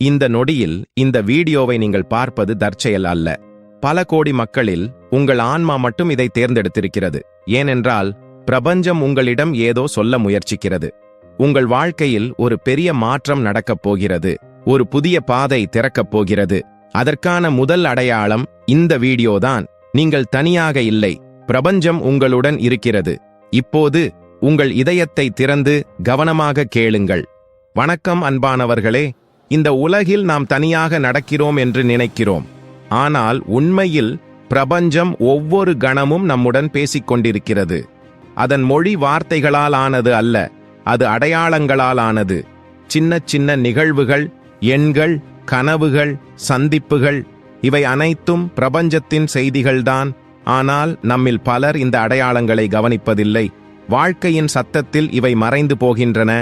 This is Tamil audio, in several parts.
இந்த நொடியில் இந்த வீடியோவை நீங்கள் பார்ப்பது தற்செயல் அல்ல. பல கோடி மக்களில் உங்கள் ஆன்மா மட்டும் இதை தேர்ந்தெடுத்திருக்கிறது. ஏனென்றால் பிரபஞ்சம் உங்களிடம் ஏதோ சொல்ல முயற்சிக்கிறது. உங்கள் வாழ்க்கையில் ஒரு பெரிய மாற்றம் நடக்கப் போகிறது. ஒரு புதிய பாதை திறக்கப் போகிறது. அதற்கான முதல் அடையாளம் இந்த வீடியோதான் நீங்கள் தனியாக இல்லை பிரபஞ்சம் உங்களுடன் இருக்கிறது. இப்போது உங்கள் இதயத்தை திறந்து கவனமாக கேளுங்கள். வணக்கம் அன்பானவர்களே இந்த உலகில் நாம் தனியாக நடக்கிறோம் என்று நினைக்கிறோம். ஆனால் உண்மையில் பிரபஞ்சம் ஒவ்வொரு கணமும் நம்முடன் பேசிக்கொண்டிருக்கிறது அதன் மொழி வார்த்தைகளால் ஆனது அல்ல அது அடையாளங்களால் ஆனது. சின்ன சின்ன நிகழ்வுகள் எண்கள் கனவுகள் சந்திப்புகள் இவை அனைத்தும் பிரபஞ்சத்தின் செய்திகள்தான். ஆனால் நம்மில் பலர் இந்த அடையாளங்களை கவனிப்பதில்லை. வாழ்க்கையின் சத்தத்தில் இவை மறைந்து போகின்றன.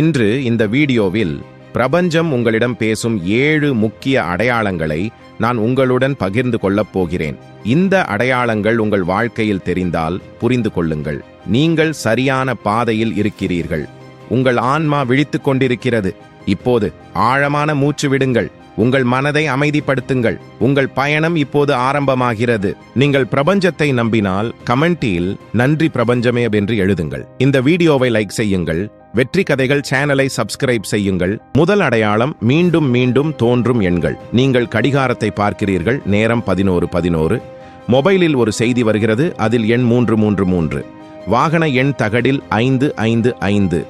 இன்று இந்த வீடியோவில் பிரபஞ்சம் உங்களிடம் பேசும் ஏழு முக்கிய அடையாளங்களை நான் உங்களுடன் பகிர்ந்து கொள்ளப் போகிறேன். இந்த அடையாளங்கள் உங்கள் வாழ்க்கையில் தெரிந்தால் புரிந்து கொள்ளுங்கள். நீங்கள் சரியான பாதையில் இருக்கிறீர்கள். உங்கள் ஆன்மா விழித்துக் கொண்டிருக்கிறது. இப்போது ஆழமான மூச்சு விடுங்கள். உங்கள் மனதை அமைதிப்படுத்துங்கள். உங்கள் பயணம் இப்போது ஆரம்பமாகிறது. நீங்கள் பிரபஞ்சத்தை நம்பினால் கமெண்டில் நன்றி பிரபஞ்சமே என்று எழுதுங்கள். இந்த வீடியோவை லைக் செய்யுங்கள். வெற்றி கதைகள் சேனலை சப்ஸ்கிரைப் செய்யுங்கள். முதல் அடையாளம் மீண்டும் மீண்டும் தோன்றும் எண்கள். நீங்கள் கடிகாரத்தை பார்க்கிறீர்கள். நேரம் பதினோரு பதினோரு. மொபைலில் ஒரு செய்தி வருகிறது. அதில் எண் மூன்று மூன்று மூன்று. வாகன எண் தகடில் ஐந்து ஐந்து ஐந்து.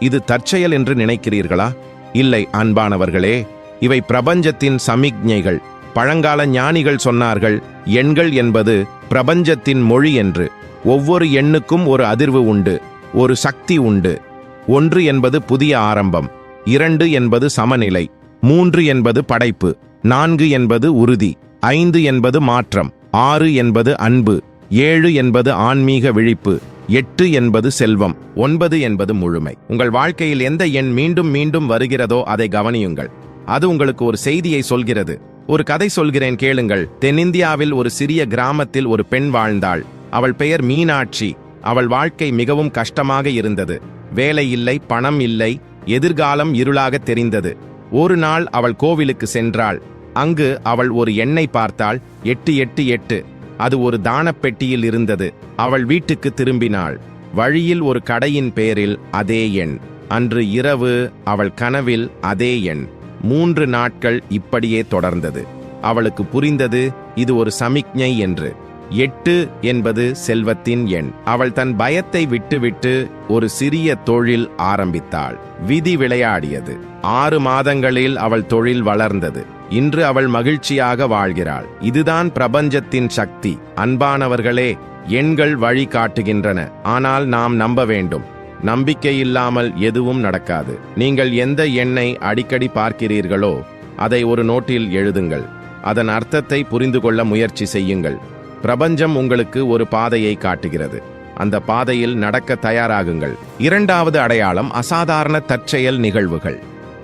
இது தற்செயல் என்று நினைக்கிறீர்களா? இல்லை அன்பானவர்களே. இவை பிரபஞ்சத்தின் சமிக்ஞைகள். பழங்கால ஞானிகள் சொன்னார்கள் எண்கள் என்பது பிரபஞ்சத்தின் மொழி என்று. ஒவ்வொரு எண்ணுக்கும் ஒரு அதிர்வு உண்டு ஒரு சக்தி உண்டு. ஒன்று என்பது புதிய ஆரம்பம் இரண்டு என்பது சமநிலை மூன்று என்பது படைப்பு நான்கு என்பது உறுதி ஐந்து என்பது மாற்றம் ஆறு என்பது அன்பு ஏழு என்பது ஆன்மீக விழிப்பு எட்டு என்பது செல்வம் ஒன்பது என்பது முழுமை. உங்கள் வாழ்க்கையில் எந்த எண் மீண்டும் மீண்டும் வருகிறதோ அதை கவனியுங்கள். அது உங்களுக்கு ஒரு செய்தியை சொல்கிறது. ஒரு கதை சொல்கிறேன் கேளுங்கள். தென்னிந்தியாவில் ஒரு சிறிய கிராமத்தில் ஒரு பெண் வாழ்ந்தாள். அவள் பெயர் மீனாட்சி. அவள் வாழ்க்கை மிகவும் கஷ்டமாக இருந்தது. வேலை இல்லை பணம் இல்லை எதிர்காலம் இருளாக தெரிந்தது. ஒரு நாள் அவள் கோவிலுக்கு சென்றாள். அங்கு அவள் ஒரு எண்ணை பார்த்தாள் எட்டு எட்டு எட்டு. அது ஒரு தானப்பெட்டியில் இருந்தது. அவள் வீட்டுக்கு திரும்பினாள். வழியில் ஒரு கடையின் பேரில் அதே எண். அன்று இரவு அவள் கனவில் அதே எண். மூன்று நாட்கள் இப்படியே தொடர்ந்தது. அவளுக்கு புரிந்தது இது ஒரு சமிக்ஞை என்று. எட்டு என்பது செல்வத்தின் எண். அவள் தன் பயத்தை விட்டுவிட்டு ஒரு சிறிய தொழில் ஆரம்பித்தாள். விதி விளையாடியது. ஆறு மாதங்களில் அவள் தொழில் வளர்ந்தது. இன்று அவள் மகிழ்ச்சியாக வாழ்கிறாள். இதுதான் பிரபஞ்சத்தின் சக்தி. அன்பானவர்களே எண்கள் வழி காட்டுகின்றன. ஆனால் நாம் நம்ப வேண்டும். நம்பிக்கை இல்லாமல் எதுவும் நடக்காது. நீங்கள் எந்த எண்ணை அடிக்கடி பார்க்கிறீர்களோ அதை ஒரு நோட்டில் எழுதுங்கள். அதன் அர்த்தத்தை புரிந்து கொள்ள முயற்சி செய்யுங்கள். பிரபஞ்சம் உங்களுக்கு ஒரு பாதையை காட்டுகிறது. அந்த பாதையில் நடக்க தயாராகுங்கள். இரண்டாவது அடையாளம் அசாதாரண தற்செயல் நிகழ்வுகள்.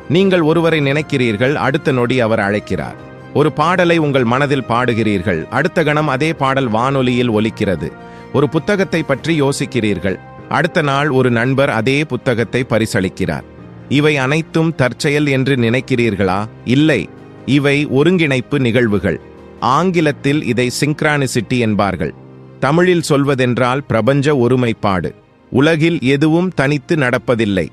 நீங்கள் ஒருவரை நினைக்கிறீர்கள் அடுத்த நொடி அவர் அழைக்கிறார். ஒரு பாடலை உங்கள் மனதில் பாடுகிறீர்கள் அடுத்த கணம் அதே பாடல் வானொலியில் ஒலிக்கிறது. ஒரு புத்தகத்தை பற்றி யோசிக்கிறீர்கள் அடுத்த நாள் ஒரு நண்பர் அதே புத்தகத்தை பரிசளிக்கிறார். இவை அனைத்தும் தற்செயல் என்று நினைக்கிறீர்களா? இல்லை இவை ஒருங்கிணைப்பு நிகழ்வுகள். ஆங்கிலத்தில் இதை சிங்க்ரானிசிட்டி என்பார்கள். தமிழில் சொல்வதென்றால் பிரபஞ்ச ஒருமைப்பாடு. உலகில் எதுவும் தனித்து நடப்பதில்லை.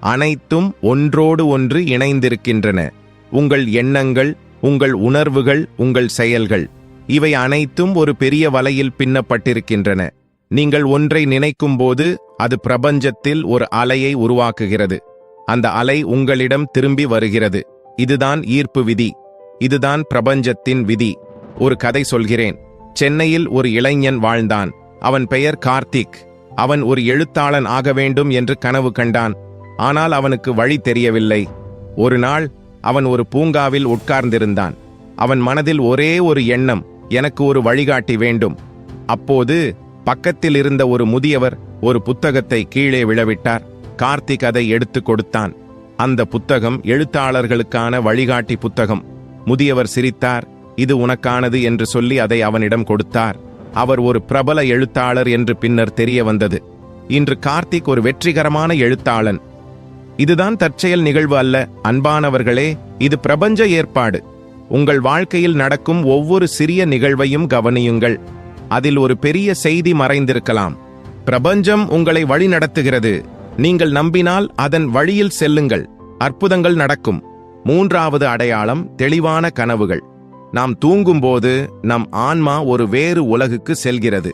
அனைத்தும் ஒன்றோடு ஒன்று இணைந்திருக்கின்றன. உங்கள் எண்ணங்கள் உங்கள் உணர்வுகள் உங்கள் செயல்கள் இவை அனைத்தும் ஒரு பெரிய வலையில் பின்னப்பட்டிருக்கின்றன. நீங்கள் ஒன்றை நினைக்கும்போது அது பிரபஞ்சத்தில் ஒரு அலையை உருவாக்குகிறது. அந்த அலை உங்களிடம் திரும்பி வருகிறது. இதுதான் ஈர்ப்பு விதி. இதுதான் பிரபஞ்சத்தின் விதி. ஒரு கதை சொல்கிறேன். சென்னையில் ஒரு இளைஞன் வாழ்ந்தான். அவன் பெயர் கார்த்திக். அவன் ஒரு எழுத்தாளன் ஆக வேண்டும் என்று கனவு கண்டான். ஆனால் அவனுக்கு வழி தெரியவில்லை. ஒரு நாள் அவன் ஒரு பூங்காவில் உட்கார்ந்திருந்தான். அவன் மனதில் ஒரே ஒரு எண்ணம் எனக்கு ஒரு வழிகாட்டி வேண்டும். அப்போது பக்கத்தில் இருந்த ஒரு முதியவர் ஒரு புத்தகத்தை கீழே விழவிட்டார். கார்த்திக் அதை எடுத்து கொடுத்தான். அந்த புத்தகம் எழுத்தாளர்களுக்கான வழிகாட்டி புத்தகம். முதியவர் சிரித்தார். இது உனக்கானது என்று சொல்லி அதை அவனிடம் கொடுத்தார். அவர் ஒரு பிரபல எழுத்தாளர் என்று பின்னர் தெரிய வந்தது. இன்று கார்த்திக் ஒரு வெற்றிகரமான எழுத்தாளன். இதுதான் தற்செயல் நிகழ்வு அல்ல அன்பானவர்களே இது பிரபஞ்ச ஏற்பாடு. உங்கள் வாழ்க்கையில் நடக்கும் ஒவ்வொரு சிறிய நிகழ்வையும் கவனியுங்கள். அதில் ஒரு பெரிய செய்தி மறைந்திருக்கலாம். பிரபஞ்சம் உங்களை வழிநடத்துகிறது நீங்கள் நம்பினால் அதன் வழியில் செல்லுங்கள். அற்புதங்கள் நடக்கும். மூன்றாவது அடையாளம் தெளிவான கனவுகள். நாம் தூங்கும்போது நம் ஆன்மா ஒரு வேறு உலகுக்கு செல்கிறது.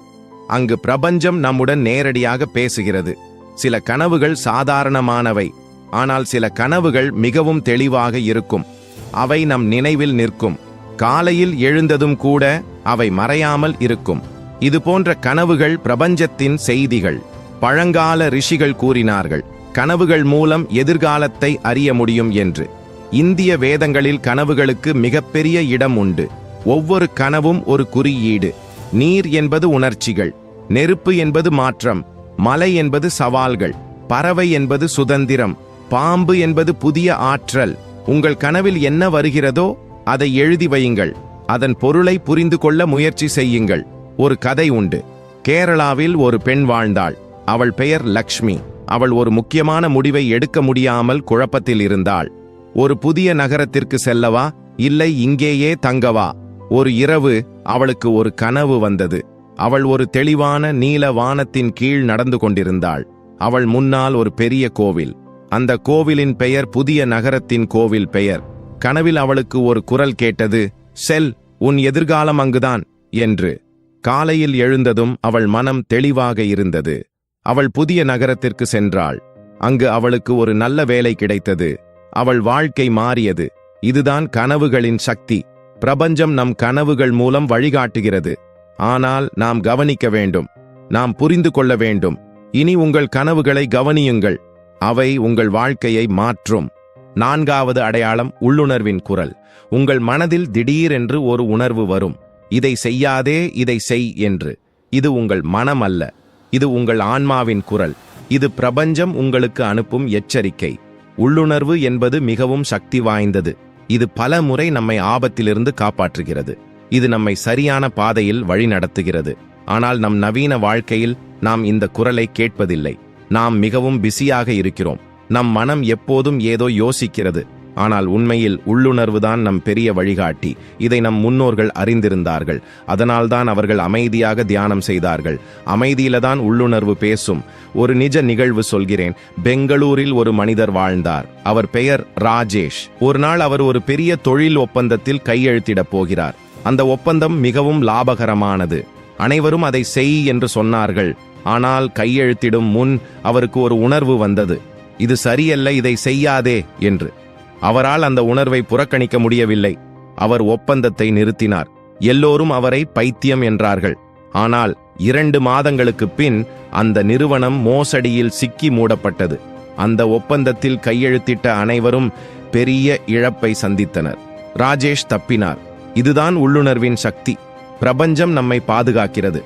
அங்கு பிரபஞ்சம் நம்முடன் நேரடியாக பேசுகிறது. சில கனவுகள் சாதாரணமானவை ஆனால் சில கனவுகள் மிகவும் தெளிவாக இருக்கும். அவை நம் நினைவில் நிற்கும். காலையில் எழுந்ததும் கூட அவை மறையாமல் இருக்கும். இது போன்ற கனவுகள் பிரபஞ்சத்தின் செய்திகள் பழங்கால ரிஷிகள் கூறினார்கள். கனவுகள் மூலம் எதிர்காலத்தை அறிய முடியும் என்று. இந்திய வேதங்களில் கனவுகளுக்கு மிகப்பெரிய இடம் உண்டு. ஒவ்வொரு கனவும் ஒரு குறியீடு. நீர் என்பது உணர்ச்சிகள். நெருப்பு என்பது மாற்றம். மலை என்பது சவால்கள். பறவை என்பது சுதந்திரம். பாம்பு என்பது புதிய ஆற்றல். உங்கள் கனவில் என்ன வருகிறதோ அதை எழுதி வையுங்கள். அதன் பொருளை புரிந்து கொள்ள முயற்சி செய்யுங்கள். ஒரு கதை உண்டு. கேரளாவில் ஒரு பெண் வாழ்ந்தாள். அவள் பெயர் லக்ஷ்மி. அவள் ஒரு முக்கியமான முடிவை எடுக்க முடியாமல் குழப்பத்தில் இருந்தாள். ஒரு புதிய நகரத்திற்கு செல்லவா? இல்லை இங்கேயே தங்கவா? ஒரு இரவு அவளுக்கு ஒரு கனவு வந்தது. அவள் ஒரு தெளிவான நீல வானத்தின் கீழ் நடந்து கொண்டிருந்தாள். அவள் முன்னால் ஒரு பெரிய கோவில். அந்த கோவிலின் பெயர் புதிய நகரத்தின் கோவில் பெயர். கனவில் அவளுக்கு ஒரு குரல் கேட்டது செல் உன் எதிர்காலம் அங்குதான் என்று. காலையில் எழுந்ததும் அவள் மனம் தெளிவாக இருந்தது. அவள் புதிய நகரத்திற்கு சென்றாள். அங்கு அவளுக்கு ஒரு நல்ல வேலை கிடைத்தது. அவள் வாழ்க்கை மாறியது. இதுதான் கனவுகளின் சக்தி. பிரபஞ்சம் நம் கனவுகள் மூலம் வழிகாட்டுகிறது. ஆனால் நாம் கவனிக்க வேண்டும். நாம் புரிந்து கொள்ள வேண்டும். இனி உங்கள் கனவுகளை கவனியுங்கள். அவை உங்கள் வாழ்க்கையை மாற்றும். நான்காவது அடையாளம் உள்ளுணர்வின் குரல். உங்கள் மனதில் திடீரென்று ஒரு உணர்வு வரும். இதை செய்யாதே இதை செய் என்று. இது உங்கள் மனம் அல்ல இது உங்கள் ஆன்மாவின் குரல். இது பிரபஞ்சம் உங்களுக்கு அனுப்பும் எச்சரிக்கை. உள்ளுணர்வு என்பது மிகவும் சக்தி வாய்ந்தது. இது பல முறை நம்மை ஆபத்திலிருந்து காப்பாற்றுகிறது. இது நம்மை சரியான பாதையில் வழிநடத்துகிறது ஆனால் நம் நவீன வாழ்க்கையில் நாம் இந்த குரலை கேட்பதில்லை. நாம் மிகவும் பிஸியாக இருக்கிறோம். நம் மனம் எப்போதும் ஏதோ யோசிக்கிறது. ஆனால் உண்மையில் உள்ளுணர்வுதான் நம் பெரிய வழிகாட்டி. இதை நம் முன்னோர்கள் அறிந்திருந்தார்கள். அதனால்தான் அவர்கள் அமைதியாக தியானம் செய்தார்கள். அமைதியில தான் உள்ளுணர்வு பேசும். ஒரு நிஜ நிகழ்வு சொல்கிறேன். பெங்களூரில் ஒரு மனிதர் வாழ்ந்தார். அவர் பெயர் ராஜேஷ். ஒரு நாள் அவர் ஒரு பெரிய தொழில் ஒப்பந்தத்தில் கையெழுத்திடப் போகிறார். அந்த ஒப்பந்தம் மிகவும் லாபகரமானது. அனைவரும் அதை செய் என்று சொன்னார்கள். ஆனால் கையெழுத்திடும் முன் அவருக்கு ஒரு உணர்வு வந்தது. இது சரியல்ல இதை செய்யாதே என்று. அவரால் அந்த உணர்வை புறக்கணிக்க முடியவில்லை. அவர் ஒப்பந்தத்தை நிறுத்தினார். எல்லோரும் அவரை பைத்தியம் என்றார்கள். ஆனால் இரண்டு மாதங்களுக்கு பின் அந்த நிறுவனம் மோசடியில் சிக்கி மூடப்பட்டது. அந்த ஒப்பந்தத்தில் கையெழுத்திட்ட அனைவரும் பெரிய இழப்பை சந்தித்தனர். ராஜேஷ் தப்பினார். இதுதான் உள்ளுணர்வின் சக்தி. பிரபஞ்சம் நம்மை பாதுகாக்கிறது.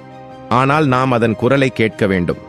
ஆனால் நாம் அதன் குரலை கேட்க வேண்டும்.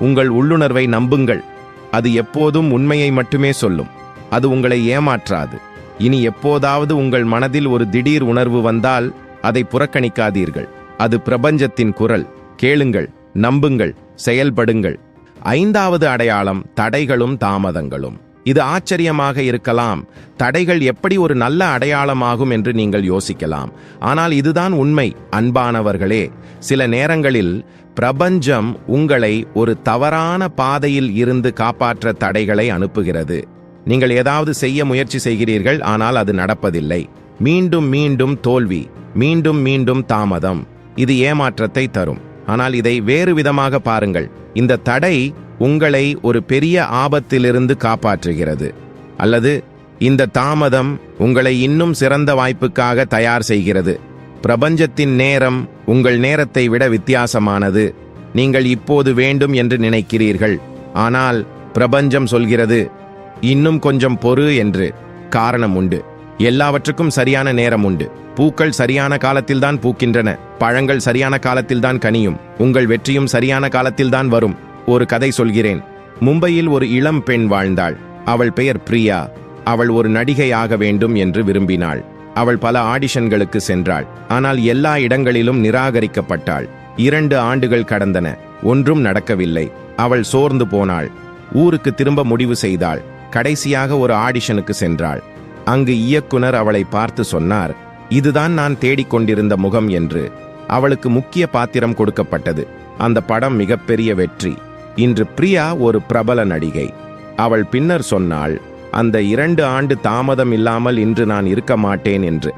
உங்கள் உள்ளுணர்வை நம்புங்கள். அது எப்போதும் உண்மையை மட்டுமே சொல்லும். அது உங்களை ஏமாற்றாது. இனி எப்போதாவது உங்கள் மனதில் ஒரு திடீர் உணர்வு வந்தால் அதை புறக்கணிக்காதீர்கள். அது பிரபஞ்சத்தின் குரல். கேளுங்கள் நம்புங்கள் செயல்படுங்கள். ஐந்தாவது அடையாளம் தடைகளும் தாமதங்களும். இது ஆச்சரியமாக இருக்கலாம். தடைகள் எப்படி ஒரு நல்ல அடையாளமாகும் என்று நீங்கள் யோசிக்கலாம். ஆனால் இதுதான் உண்மை அன்பானவர்களே. சில நேரங்களில் பிரபஞ்சம் உங்களை ஒரு தவறான பாதையில் இருந்து காப்பாற்ற தடைகளை அனுப்புகிறது. நீங்கள் ஏதாவது செய்ய முயற்சி செய்கிறீர்கள் ஆனால் அது நடப்பதில்லை. மீண்டும் மீண்டும் தோல்வி மீண்டும் மீண்டும் தாமதம். இது ஏமாற்றத்தை தரும். ஆனால் இதை வேறு விதமாக பாருங்கள். இந்த தடை உங்களை ஒரு பெரிய ஆபத்திலிருந்து காப்பாற்றுகிறது. அல்லது இந்த தாமதம் உங்களை இன்னும் சிறந்த வாய்ப்புக்காக தயார் செய்கிறது. பிரபஞ்சத்தின் நேரம் உங்கள் நேரத்தை விட வித்தியாசமானது. நீங்கள் இப்போது வேண்டும் என்று நினைக்கிறீர்கள். ஆனால் பிரபஞ்சம் சொல்கிறது இன்னும் கொஞ்சம் பொறு என்று காரணம் உண்டு எல்லாவற்றுக்கும் சரியான நேரம் உண்டு பூக்கள் சரியான காலத்தில்தான் பூக்கின்றன. பழங்கள் சரியான காலத்தில்தான் கனியும். உங்கள் வெற்றியும் சரியான காலத்தில்தான் வரும். ஒரு கதை சொல்கிறேன். மும்பையில் ஒரு இளம் பெண் வாழ்ந்தாள். அவள் பெயர் பிரியா. அவள் ஒரு நடிகை ஆக வேண்டும் என்று விரும்பினாள். அவள் பல ஆடிஷன்களுக்கு சென்றாள். ஆனால் எல்லா இடங்களிலும் நிராகரிக்கப்பட்டாள். இரண்டு ஆண்டுகள் கடந்தன. ஒன்றும் நடக்கவில்லை. அவள் சோர்ந்து போனாள். ஊருக்கு திரும்ப முடிவு செய்தாள். கடைசியாக ஒரு ஆடிஷனுக்கு சென்றாள். அங்கு இயக்குனர் அவளை பார்த்து சொன்னார் இதுதான் நான் தேடிக்கொண்டிருந்த முகம் என்று. அவளுக்கு முக்கிய பாத்திரம் கொடுக்கப்பட்டது. அந்த படம் மிகப்பெரிய வெற்றி. இன்று பிரியா ஒரு பிரபல நடிகை. அவள் பின்னர் சொன்னாள் அந்த இரண்டு ஆண்டு தாமதம் இல்லாமல் இன்று நான் இருக்க மாட்டேன் என்று.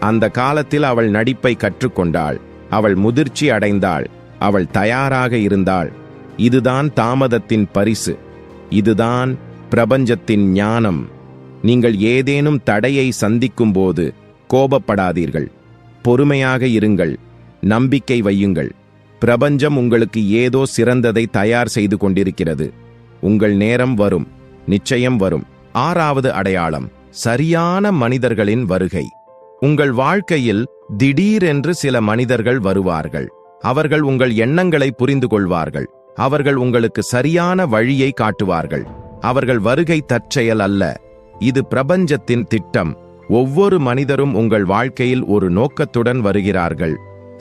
அந்த காலத்தில் அவள் நடிப்பை கற்றுக்கொண்டாள். அவள் முதிர்ச்சி அடைந்தாள். அவள் தயாராக இருந்தாள். இதுதான் தாமதத்தின் பரிசு. இதுதான் பிரபஞ்சத்தின் ஞானம். நீங்கள் ஏதேனும் தடையை சந்திக்கும்போது கோபப்படாதீர்கள். பொறுமையாக இருங்கள். நம்பிக்கை வையுங்கள். பிரபஞ்சம் உங்களுக்கு ஏதோ சிறந்ததை தயார் செய்து கொண்டிருக்கிறது. உங்கள் நேரம் வரும். நிச்சயம் வரும். ஆறாவது அடையாளம். சரியான மனிதர்களின் வருகை. உங்கள் வாழ்க்கையில் திடீரென்று சில மனிதர்கள் வருவார்கள். அவர்கள் உங்கள் எண்ணங்களை புரிந்து கொள்வார்கள். அவர்கள் உங்களுக்கு சரியான வழியை காட்டுவார்கள். அவர்கள் வருகை தற்செயல் அல்ல. இது பிரபஞ்சத்தின் திட்டம். ஒவ்வொரு மனிதரும் உங்கள் வாழ்க்கையில் ஒரு நோக்கத்துடன் வருகிறார்கள்.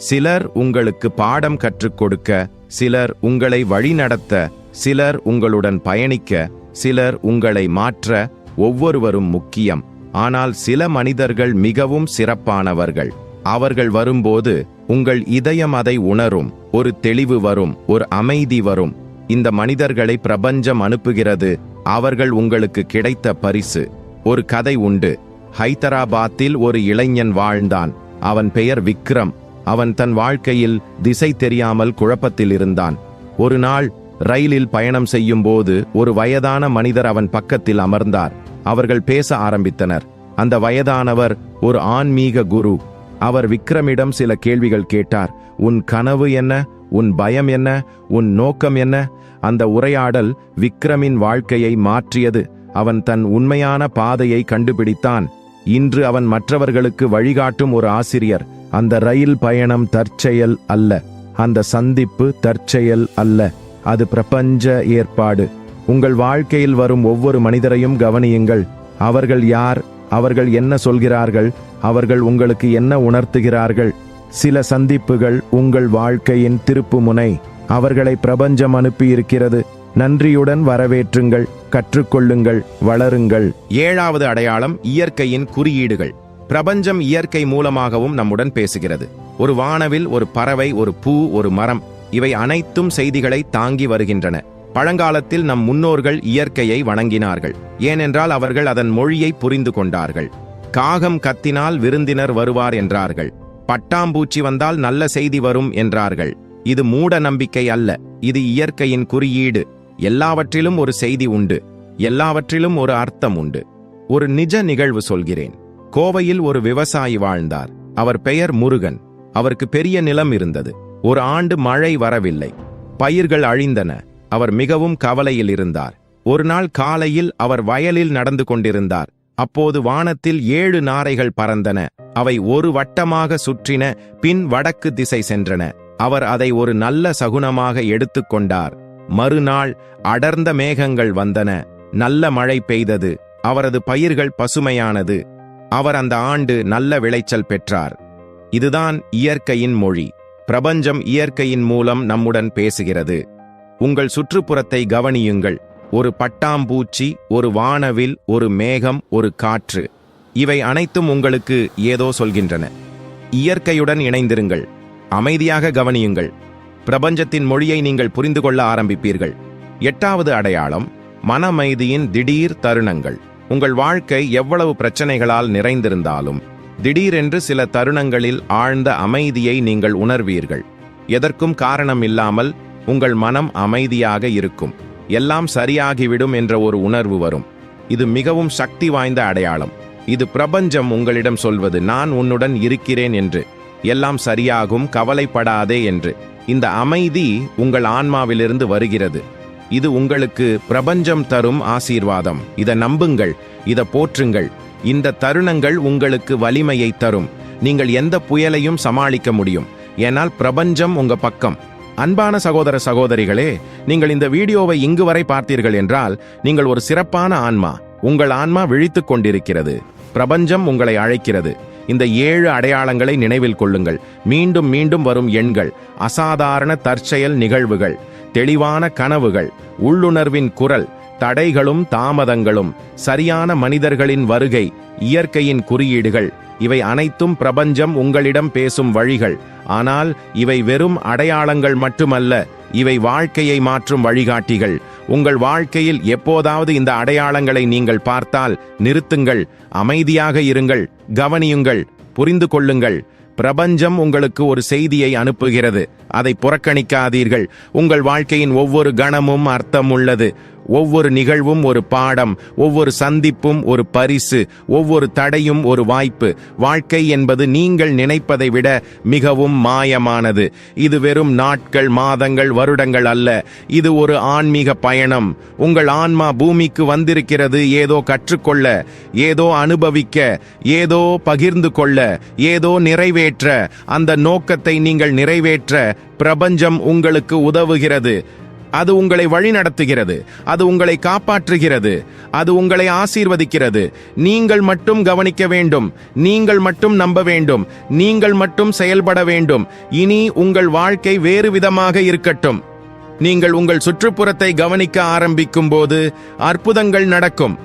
சிலர் உங்களுக்கு பாடம் கற்றுக் கொடுக்க சிலர் உங்களை வழிநடத்த சிலர் உங்களுடன் பயணிக்க சிலர் உங்களை மாற்ற ஒவ்வொருவரும் முக்கியம். ஆனால் சில மனிதர்கள் மிகவும் சிறப்பானவர்கள். அவர்கள் வரும்போது உங்கள் இதயம் அதை உணரும் ஒரு தெளிவு வரும் ஒரு அமைதி வரும். இந்த மனிதர்களை பிரபஞ்சம் அனுப்புகிறது அவர்கள் உங்களுக்கு கிடைத்த பரிசு. ஒரு கதை உண்டு. ஹைதராபாத்தில் ஒரு இளைஞன் வாழ்ந்தான். அவன் பெயர் விக்ரம். அவன் தன் வாழ்க்கையில் திசை தெரியாமல் குழப்பத்தில் இருந்தான். ஒரு நாள் ரயிலில் பயணம் செய்யும் போது ஒரு வயதான மனிதர் அவன் பக்கத்தில் அமர்ந்தார். அவர்கள் பேச ஆரம்பித்தனர். அந்த வயதானவர் ஒரு ஆன்மீக குரு. அவர் விக்ரமிடம் சில கேள்விகள் கேட்டார். உன் கனவு என்ன? உன் பயம் என்ன? உன் நோக்கம் என்ன? அந்த உரையாடல் விக்ரமின் வாழ்க்கையை மாற்றியது. அவன் தன் உண்மையான பாதையை கண்டுபிடித்தான். இன்று அவன் மற்றவர்களுக்கு வழிகாட்டும் ஒரு ஆசிரியர். அந்த ரயில் பயணம் தற்செயல் அல்ல. அந்த சந்திப்பு தற்செயல் அல்ல. அது பிரபஞ்ச ஏற்பாடு. உங்கள் வாழ்க்கையில் வரும் ஒவ்வொரு மனிதரையும் கவனியுங்கள். அவர்கள் யார்? அவர்கள் என்ன சொல்கிறார்கள்? அவர்கள் உங்களுக்கு என்ன உணர்த்துகிறார்கள்? சில சந்திப்புகள் உங்கள் வாழ்க்கையின் திருப்புமுனை. அவர்களை பிரபஞ்சம் அனுப்பியிருக்கிறது. நன்றியுடன் வரவேற்றுங்கள் கற்றுக்கொள்ளுங்கள் வளருங்கள். ஏழாவது அடையாளம் இயற்கையின் குறியீடுகள். பிரபஞ்சம் இயற்கை மூலமாகவும் நம்முடன் பேசுகிறது. ஒரு வானவில் ஒரு பறவை ஒரு பூ ஒரு மரம். இவை அனைத்தும் செய்திகளை தாங்கி வருகின்றன. பழங்காலத்தில் நம் முன்னோர்கள் இயற்கையை வணங்கினார்கள். ஏனென்றால் அவர்கள் அதன் மொழியை புரிந்து கொண்டார்கள். காகம் கத்தினால் விருந்தினர் வருவார் என்றார்கள். பட்டாம்பூச்சி வந்தால் நல்ல செய்தி வரும் என்றார்கள். இது மூட நம்பிக்கை அல்ல இது இயற்கையின் குறியீடு. எல்லாவற்றிலும் ஒரு செய்தி உண்டு எல்லாவற்றிலும் ஒரு அர்த்தம் உண்டு. ஒரு நிஜ நிகழ்வு சொல்கிறேன். கோவையில் ஒரு விவசாயி வாழ்ந்தார் அவர் பெயர் முருகன் அவருக்கு பெரிய நிலம் இருந்தது. ஒரு ஆண்டு மழை வரவில்லை பயிர்கள் அழிந்தன அவர் மிகவும் கவலையில் இருந்தார். ஒரு நாள் காலையில் அவர் வயலில் நடந்து கொண்டிருந்தார் அப்போது வானத்தில் ஏழு நாரைகள் பறந்தன. அவை ஒரு வட்டமாக சுற்றின பின் வடக்கு திசை சென்றன. அவர் அதை ஒரு நல்ல சகுனமாக எடுத்துக்கொண்டார் மறுநாள் அடர்ந்த மேகங்கள் வந்தன. நல்ல மழை பெய்தது. அவரது பயிர்கள் பசுமையானது. அவர் அந்த ஆண்டு நல்ல விளைச்சல் பெற்றார். இதுதான் இயற்கையின் மொழி. பிரபஞ்சம் இயற்கையின் மூலம் நம்முடன் பேசுகிறது. உங்கள் சுற்றுப்புறத்தை கவனியுங்கள். ஒரு பட்டாம்பூச்சி ஒரு வானவில் ஒரு மேகம் ஒரு காற்று. இவை அனைத்தும் உங்களுக்கு ஏதோ சொல்கின்றன. இயற்கையுடன் இணைந்திருங்கள். அமைதியாக கவனியுங்கள். பிரபஞ்சத்தின் மொழியை நீங்கள் புரிந்து கொள்ள ஆரம்பிப்பீர்கள். எட்டாவது அடையாளம் மனமைதியின் திடீர் தருணங்கள். உங்கள் வாழ்க்கை எவ்வளவு பிரச்சனைகளால் நிறைந்திருந்தாலும் திடீரென்று சில தருணங்களில் ஆழ்ந்த அமைதியை நீங்கள் உணர்வீர்கள். எதற்கும் காரணம் இல்லாமல் உங்கள் மனம் அமைதியாக இருக்கும். எல்லாம் சரியாகிவிடும் என்ற ஒரு உணர்வு வரும். இது மிகவும் சக்தி வாய்ந்த அடையாளம். இது பிரபஞ்சம் உங்களிடம் சொல்வது நான் உன்னுடன் இருக்கிறேன் என்று. எல்லாம் சரியாகும் கவலைப்படாதே என்று. இந்த அமைதி உங்கள் ஆன்மாவிலிருந்து வருகிறது. இது உங்களுக்கு பிரபஞ்சம் தரும் ஆசீர்வாதம். இதை நம்புங்கள் இதை போற்றுங்கள். இந்த தருணங்கள் உங்களுக்கு வலிமையை தரும். நீங்கள் எந்த புயலையும் சமாளிக்க முடியும். ஏனால் பிரபஞ்சம் உங்க பக்கம். அன்பான சகோதர சகோதரிகளே நீங்கள் இந்த வீடியோவை இங்கு வரை பார்த்தீர்கள் என்றால் நீங்கள் ஒரு சிறப்பான ஆன்மா உங்கள் ஆன்மா விழித்துக் கொண்டிருக்கிறது. பிரபஞ்சம் உங்களை அழைக்கிறது. இந்த ஏழு அடையாளங்களை நினைவில் கொள்ளுங்கள். மீண்டும் மீண்டும் வரும் எண்கள் அசாதாரண தற்செயல் நிகழ்வுகள் தெளிவான கனவுகள் உள்ளுணர்வின் குரல் தடைகளும் தாமதங்களும் சரியான மனிதர்களின் வருகை இயற்கையின் குறியீடுகள் இவை அனைத்தும் பிரபஞ்சம் உங்களிடம் பேசும் வழிகள். ஆனால் இவை வெறும் அடையாளங்கள் மட்டுமல்ல இவை வாழ்க்கையை மாற்றும் வழிகாட்டிகள். உங்கள் வாழ்க்கையில் எப்போதாவது இந்த அடையாளங்களை நீங்கள் பார்த்தால் நிறுத்துங்கள் அமைதியாக இருங்கள் கவனியுங்கள் புரிந்து கொள்ளுங்கள். பிரபஞ்சம் உங்களுக்கு ஒரு செய்தியை அனுப்புகிறது. அதை புறக்கணிக்காதீர்கள். உங்கள் வாழ்க்கையின் ஒவ்வொரு கணமும் அர்த்தம் உள்ளது ஒவ்வொரு நிகழ்வும் ஒரு பாடம் ஒவ்வொரு சந்திப்பும் ஒரு பரிசு ஒவ்வொரு தடையும் ஒரு வாய்ப்பு. வாழ்க்கை என்பது நீங்கள் நினைப்பதை விட மிகவும் மாயமானது. இது வெறும் நாட்கள் மாதங்கள் வருடங்கள் அல்ல. இது ஒரு ஆன்மீக பயணம். உங்கள் ஆன்மா பூமிக்கு வந்திருக்கிறது ஏதோ கற்றுக்கொள்ள ஏதோ அனுபவிக்க ஏதோ பகிர்ந்து கொள்ள ஏதோ நிறைவேற்ற. அந்த நோக்கத்தை நீங்கள் நிறைவேற்ற பிரபஞ்சம் உங்களுக்கு உதவுகிறது. அது உங்களை வழிநடத்துகிறது. அது உங்களை காப்பாற்றுகிறது. அது உங்களை ஆசீர்வதிக்கிறது. நீங்கள் மட்டும் கவனிக்க வேண்டும். நீங்கள் மட்டும் நம்ப வேண்டும். நீங்கள் மட்டும் செயல்பட வேண்டும். இனி உங்கள் வாழ்க்கை வேறு விதமாக இருக்கட்டும். நீங்கள் உங்கள் சுற்றுப்புறத்தை கவனிக்க ஆரம்பிக்கும் போது அற்புதங்கள் நடக்கும்.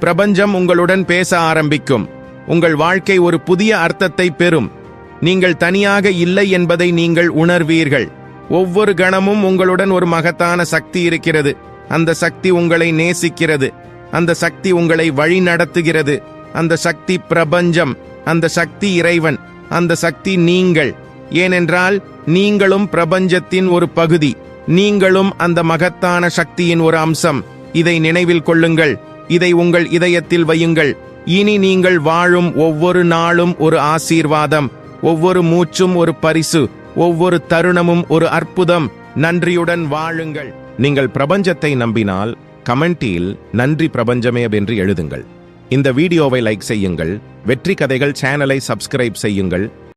பிரபஞ்சம் உங்களுடன் பேச ஆரம்பிக்கும். உங்கள் வாழ்க்கை ஒரு புதிய அர்த்தத்தை பெறும். நீங்கள் தனியாக இல்லை என்பதை நீங்கள் உணர்வீர்கள். ஒவ்வொரு கணமும் உங்களுடன் ஒரு மகத்தான சக்தி இருக்கிறது. அந்த சக்தி உங்களை நேசிக்கிறது. அந்த சக்தி உங்களை வழி நடத்துகிறது அந்த சக்தி பிரபஞ்சம். அந்த சக்தி இறைவன். அந்த சக்தி நீங்கள். ஏனென்றால் நீங்களும் பிரபஞ்சத்தின் ஒரு பகுதி. நீங்களும் அந்த மகத்தான சக்தியின் ஒரு அம்சம். இதை நினைவில் கொள்ளுங்கள். இதை உங்கள் இதயத்தில் வையுங்கள். இனி நீங்கள் வாழும் ஒவ்வொரு நாளும் ஒரு ஆசீர்வாதம். ஒவ்வொரு மூச்சும் ஒரு பரிசு ஒவ்வொரு தருணமும் ஒரு அற்புதம். நன்றியுடன் வாழுங்கள். நீங்கள் பிரபஞ்சத்தை நம்பினால் கமெண்டியில் நன்றி பிரபஞ்சமே என்று எழுதுங்கள். இந்த வீடியோவை லைக் செய்யுங்கள். வெற்றி கதைகள் சேனலை சப்ஸ்கிரைப் செய்யுங்கள்.